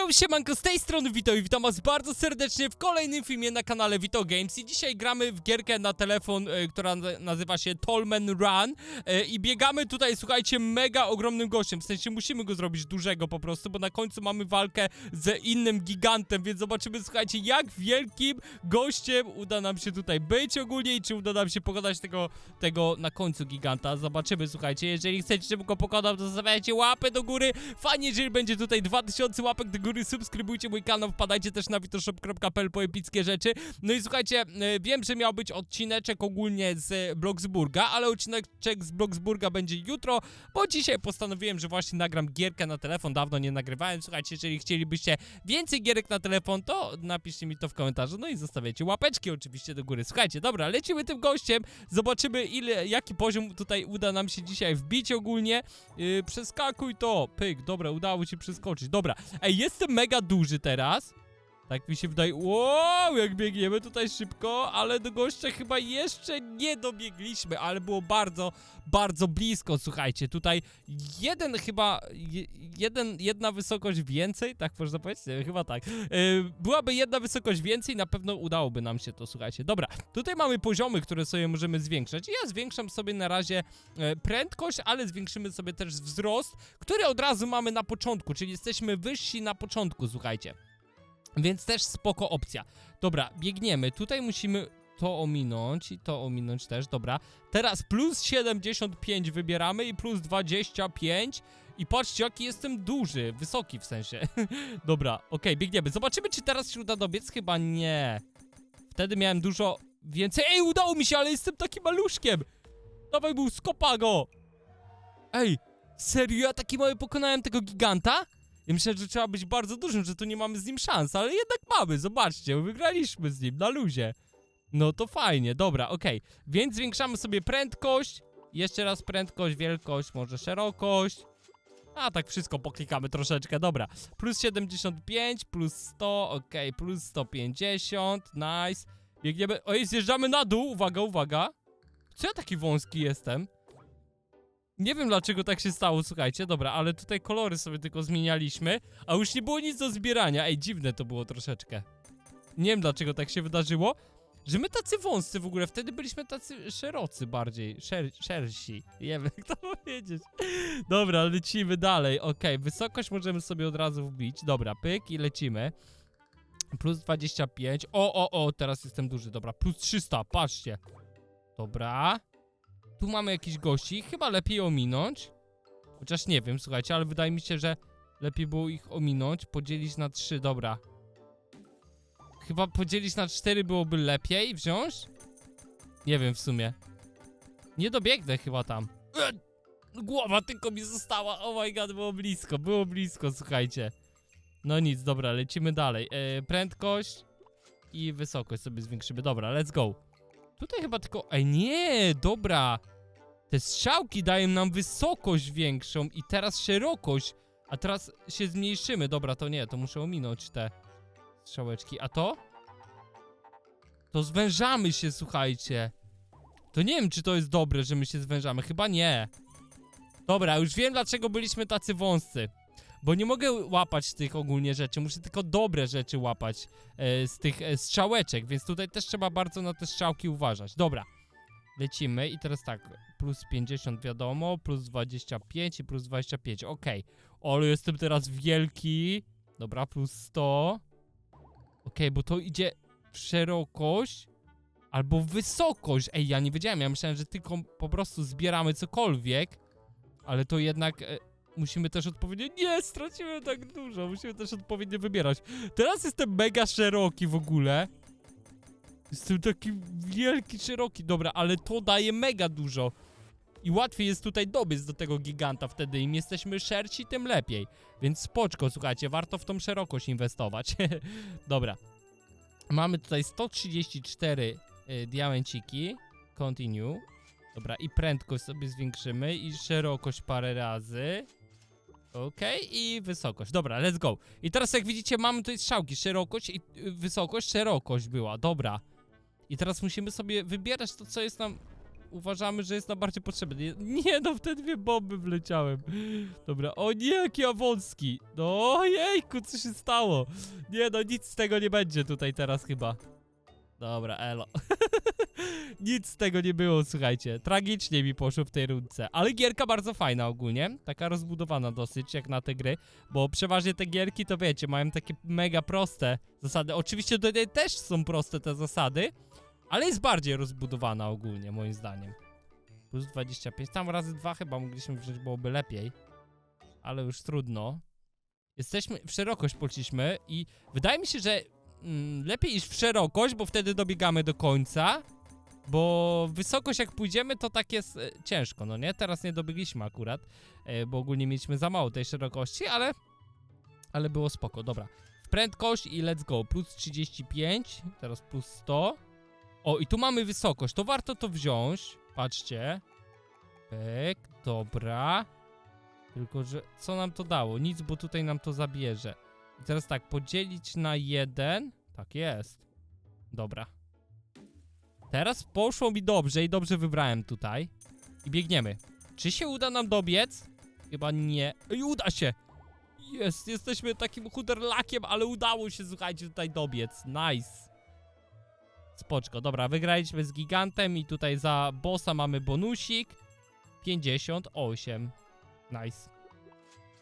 Yo, siemanko, z tej strony Wito i witam was bardzo serdecznie w kolejnym filmie na kanale Vito Games. I dzisiaj gramy w gierkę na telefon, e, która na- nazywa się Tolman Run. E, i biegamy tutaj, słuchajcie, mega ogromnym gościem, w sensie musimy go zrobić dużego po prostu, bo na końcu mamy walkę z innym gigantem, więc zobaczymy, słuchajcie, jak wielkim gościem uda nam się tutaj być ogólnie i czy uda nam się pokonać tego, tego na końcu giganta, zobaczymy, słuchajcie, jeżeli chcecie, żebym go pokonał, to zostawiajcie łapę do góry, fajnie, jeżeli będzie tutaj 2000 łapek do góry, subskrybujcie mój kanał, wpadajcie też na witoshop.pl po epickie rzeczy. No i słuchajcie, e, wiem, że miał być odcineczek ogólnie z Bloxburga, ale odcineczek z Bloxburga będzie jutro, bo dzisiaj postanowiłem, że właśnie nagram gierkę na telefon, dawno nie nagrywałem. Słuchajcie, jeżeli chcielibyście więcej gierek na telefon, to napiszcie mi to w komentarzu, no i zostawiajcie łapeczki oczywiście do góry. Słuchajcie, dobra, lecimy tym gościem, zobaczymy ile, jaki poziom tutaj uda nam się dzisiaj wbić ogólnie. Yy, przeskakuj to, pyk, dobra, udało się przeskoczyć, dobra. Ej, jestem mega duży teraz. Tak mi się wydaje. Wow, jak biegniemy tutaj szybko, ale do gościa chyba jeszcze nie dobiegliśmy, ale było bardzo, bardzo blisko. Słuchajcie, tutaj jeden chyba, je, jeden, jedna wysokość więcej, tak można powiedzieć? Nie, Chyba tak. Yy, byłaby jedna wysokość więcej, na pewno udałoby nam się to, słuchajcie. Dobra, tutaj mamy poziomy, które sobie możemy zwiększać. Ja zwiększam sobie na razie e, prędkość, ale zwiększymy sobie też wzrost, który od razu mamy na początku, czyli jesteśmy wyżsi na początku, słuchajcie. Więc też spoko opcja. Dobra, biegniemy. Tutaj musimy to ominąć i to ominąć też, dobra. Teraz plus 75 wybieramy i plus 25. I patrzcie, jaki jestem duży, wysoki w sensie. dobra, okej, biegniemy. Zobaczymy, czy teraz się uda dobiec. Chyba nie. Wtedy miałem dużo więcej. Ej, udało mi się, ale jestem takim maluszkiem. Dawaj był, skopa go. Ej, serio, ja taki mały pokonałem tego giganta? Ja myślałem, że trzeba być bardzo dużym, że tu nie mamy z nim szans, ale jednak mamy, zobaczcie, wygraliśmy z nim na luzie. No to fajnie, dobra, okej. Więc zwiększamy sobie prędkość, jeszcze raz prędkość, wielkość, może szerokość. A tak wszystko poklikamy troszeczkę, dobra. Plus 75, plus 100, okej, plus 150, nice. Biegniemy, oj, zjeżdżamy na dół, uwaga, uwaga. Co ja taki wąski jestem? Nie wiem dlaczego tak się stało, słuchajcie, dobra, ale tutaj kolory sobie tylko zmienialiśmy, a już nie było nic do zbierania. Ej, dziwne to było troszeczkę. Nie wiem dlaczego tak się wydarzyło, że my tacy wąscy w ogóle, wtedy byliśmy tacy szerocy bardziej, szer szersi. Nie wiem jak to powiedzieć. Dobra, lecimy dalej, okej, wysokość możemy sobie od razu wbić, dobra, pyk i lecimy. Plus 25, o, o, o, teraz jestem duży, dobra, plus 300, patrzcie. Dobra. Tu mamy jakiś gości, chyba lepiej ominąć. Chociaż nie wiem, słuchajcie, ale wydaje mi się, że lepiej było ich ominąć, podzielić na trzy, dobra. Chyba podzielić na cztery byłoby lepiej wziąć? Nie wiem w sumie. Nie dobiegnę chyba tam. E, Głowa tylko mi została, oh my god, było blisko, było blisko, słuchajcie. No nic, dobra, lecimy dalej. E, prędkość i wysokość sobie zwiększymy, dobra, let's go. Tutaj chyba tylko. Ej, nie, dobra. Te strzałki dają nam wysokość większą i teraz szerokość. A teraz się zmniejszymy. Dobra, to nie, to muszę ominąć te strzałeczki. A to? To zwężamy się, słuchajcie. To nie wiem, czy to jest dobre, że my się zwężamy. Chyba nie. Dobra, już wiem, dlaczego byliśmy tacy wąscy. Bo nie mogę łapać tych ogólnie rzeczy, muszę tylko dobre rzeczy łapać e, z tych e, strzałeczek, więc tutaj też trzeba bardzo na te strzałki uważać. Dobra, lecimy i teraz tak, plus 50 wiadomo, plus 25 i plus 25, okej. Ale jestem teraz wielki. Dobra, plus 100. Okej, bo to idzie w szerokość albo wysokość. Ej, ja nie wiedziałem, ja myślałem, że tylko po prostu zbieramy cokolwiek, ale to jednak... E, musimy też odpowiednio. Nie, straciłem tak dużo. Musimy też odpowiednio wybierać. Teraz jestem mega szeroki w ogóle. Jestem taki wielki, szeroki. Dobra, ale to daje mega dużo. I łatwiej jest tutaj dobyć do tego giganta wtedy. Im jesteśmy szersi, tym lepiej. Więc spoczko, słuchajcie, warto w tą szerokość inwestować. Dobra. Mamy tutaj 134 y, diamenciki. Continue. Dobra, i prędkość sobie zwiększymy i szerokość parę razy. Okej, i wysokość. Dobra, let's go. I teraz jak widzicie mamy tutaj strzałki. Szerokość i y, wysokość, szerokość była. Dobra. I teraz musimy sobie wybierać to, co jest nam uważamy, że jest nam bardziej potrzebny. Nie, no, w te dwie bomby wleciałem. Dobra, o nie, jaki awonski. No jejku, co się stało? Nie no, nic z tego nie będzie tutaj teraz chyba. Dobra, elo. nic z tego nie było, słuchajcie. Tragicznie mi poszło w tej rundce. Ale gierka bardzo fajna ogólnie. Taka rozbudowana dosyć, jak na te gry. Bo przeważnie te gierki, to wiecie, mają takie mega proste zasady. Oczywiście tutaj też są proste te zasady, ale jest bardziej rozbudowana ogólnie, moim zdaniem. Plus 25. Tam razy dwa chyba mogliśmy wziąć, byłoby lepiej. Ale już trudno. Jesteśmy, w szerokość poszliśmy i wydaje mi się, że mm, lepiej iść w szerokość, bo wtedy dobiegamy do końca. Bo wysokość jak pójdziemy, to tak jest e, ciężko, no nie? Teraz nie dobiegliśmy akurat, e, bo ogólnie mieliśmy za mało tej szerokości, ale ale było spoko, dobra. W prędkość i let's go. Plus 35, teraz plus 100. O, i tu mamy wysokość, to warto to wziąć. Patrzcie. Pyk, dobra. Tylko, że co nam to dało? Nic, bo tutaj nam to zabierze. I teraz tak, podzielić na jeden. Tak jest. Dobra. Teraz poszło mi dobrze i dobrze wybrałem tutaj. I biegniemy. Czy się uda nam dobiec? Chyba nie. I uda się! Jest, jesteśmy takim chuderlakiem, ale udało się, słuchajcie, tutaj dobiec. Nice. Spoczko, dobra, wygraliśmy z gigantem i tutaj za bossa mamy bonusik. 58. Nice.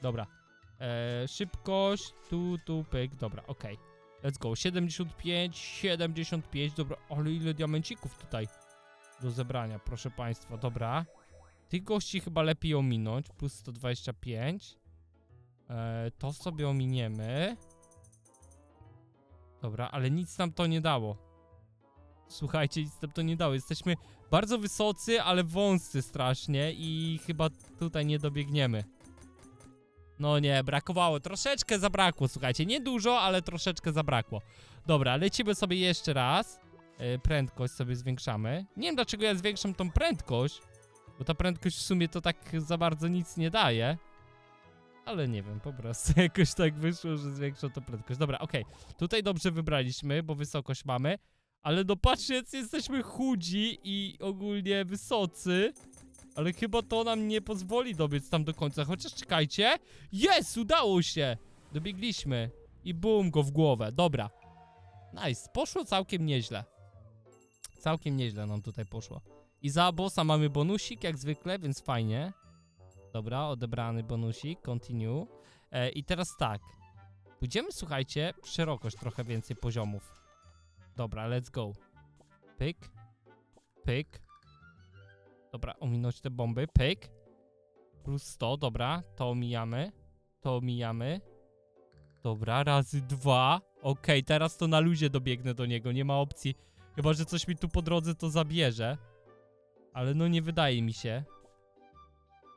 Dobra. Eee, szybkość, tu, tu, pyk, dobra, okej. Let's go, 75, 75, dobra, ale ile diamencików tutaj do zebrania, proszę państwa, dobra. Tych gości chyba lepiej ominąć, plus 125. E, to sobie ominiemy. Dobra, ale nic nam to nie dało. Słuchajcie, nic nam to nie dało. Jesteśmy bardzo wysocy, ale wąscy strasznie i chyba tutaj nie dobiegniemy. No nie, brakowało. Troszeczkę zabrakło, słuchajcie. Nie dużo, ale troszeczkę zabrakło. Dobra, lecimy sobie jeszcze raz. E, prędkość sobie zwiększamy. Nie wiem, dlaczego ja zwiększam tą prędkość, bo ta prędkość w sumie to tak za bardzo nic nie daje. Ale nie wiem, po prostu jakoś tak wyszło, że zwiększa to prędkość. Dobra, okej. Tutaj dobrze wybraliśmy, bo wysokość mamy. Ale no patrzcie, jesteśmy chudzi i ogólnie wysocy. Ale chyba to nam nie pozwoli dobiec tam do końca. Chociaż czekajcie. Jest, udało się. Dobiegliśmy. I bum, go w głowę. Dobra. Nice, poszło całkiem nieźle. Całkiem nieźle nam tutaj poszło. I za bossa mamy bonusik, jak zwykle, więc fajnie. Dobra, odebrany bonusik, continue. E, I teraz tak. Pójdziemy, słuchajcie, w szerokość trochę więcej poziomów. Dobra, let's go. Pyk. Pyk. Dobra, ominąć te bomby. Pyk. Plus 100, dobra. To omijamy. To omijamy. Dobra, razy dwa. Okej, teraz to na luzie dobiegnę do niego. Nie ma opcji. Chyba, że coś mi tu po drodze to zabierze. Ale no nie wydaje mi się.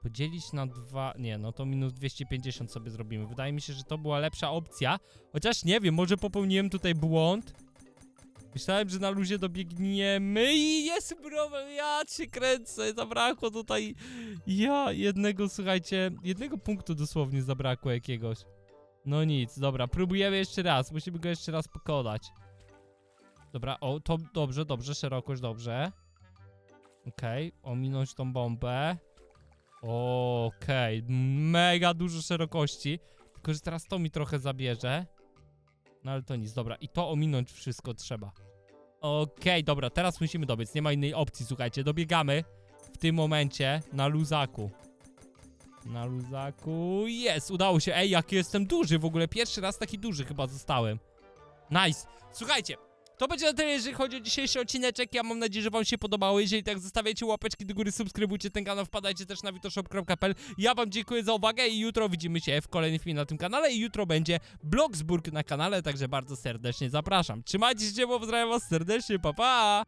Podzielić na dwa. Nie, no to minus 250 sobie zrobimy. Wydaje mi się, że to była lepsza opcja. Chociaż nie wiem, może popełniłem tutaj błąd. Myślałem, że na luzie dobiegniemy i jest problem. Ja cię kręcę. Zabrakło tutaj. Ja jednego, słuchajcie, jednego punktu dosłownie zabrakło jakiegoś. No nic, dobra, próbujemy jeszcze raz. Musimy go jeszcze raz pokonać. Dobra, o, to dobrze, dobrze, szerokość, dobrze. Okej, ominąć tą bombę. Okej, mega dużo szerokości. Tylko, że teraz to mi trochę zabierze. No ale to nic, dobra. I to ominąć wszystko trzeba. Okej, dobra, teraz musimy dobiec. Nie ma innej opcji, słuchajcie. Dobiegamy w tym momencie na luzaku. Na luzaku. Jest, udało się. Ej, jaki jestem duży w ogóle. Pierwszy raz taki duży chyba zostałem. Nice. Słuchajcie, to będzie na tyle, jeżeli chodzi o dzisiejszy odcineczek. Ja mam nadzieję, że wam się podobało. Jeżeli tak, zostawiacie łapeczki do góry, subskrybujcie ten kanał, wpadajcie też na witoshop.pl. Ja wam dziękuję za uwagę i jutro widzimy się w kolejnym filmie na tym kanale. I jutro będzie Bloxburg na kanale, także bardzo serdecznie zapraszam. Trzymajcie się, pozdrawiam was serdecznie, pa pa!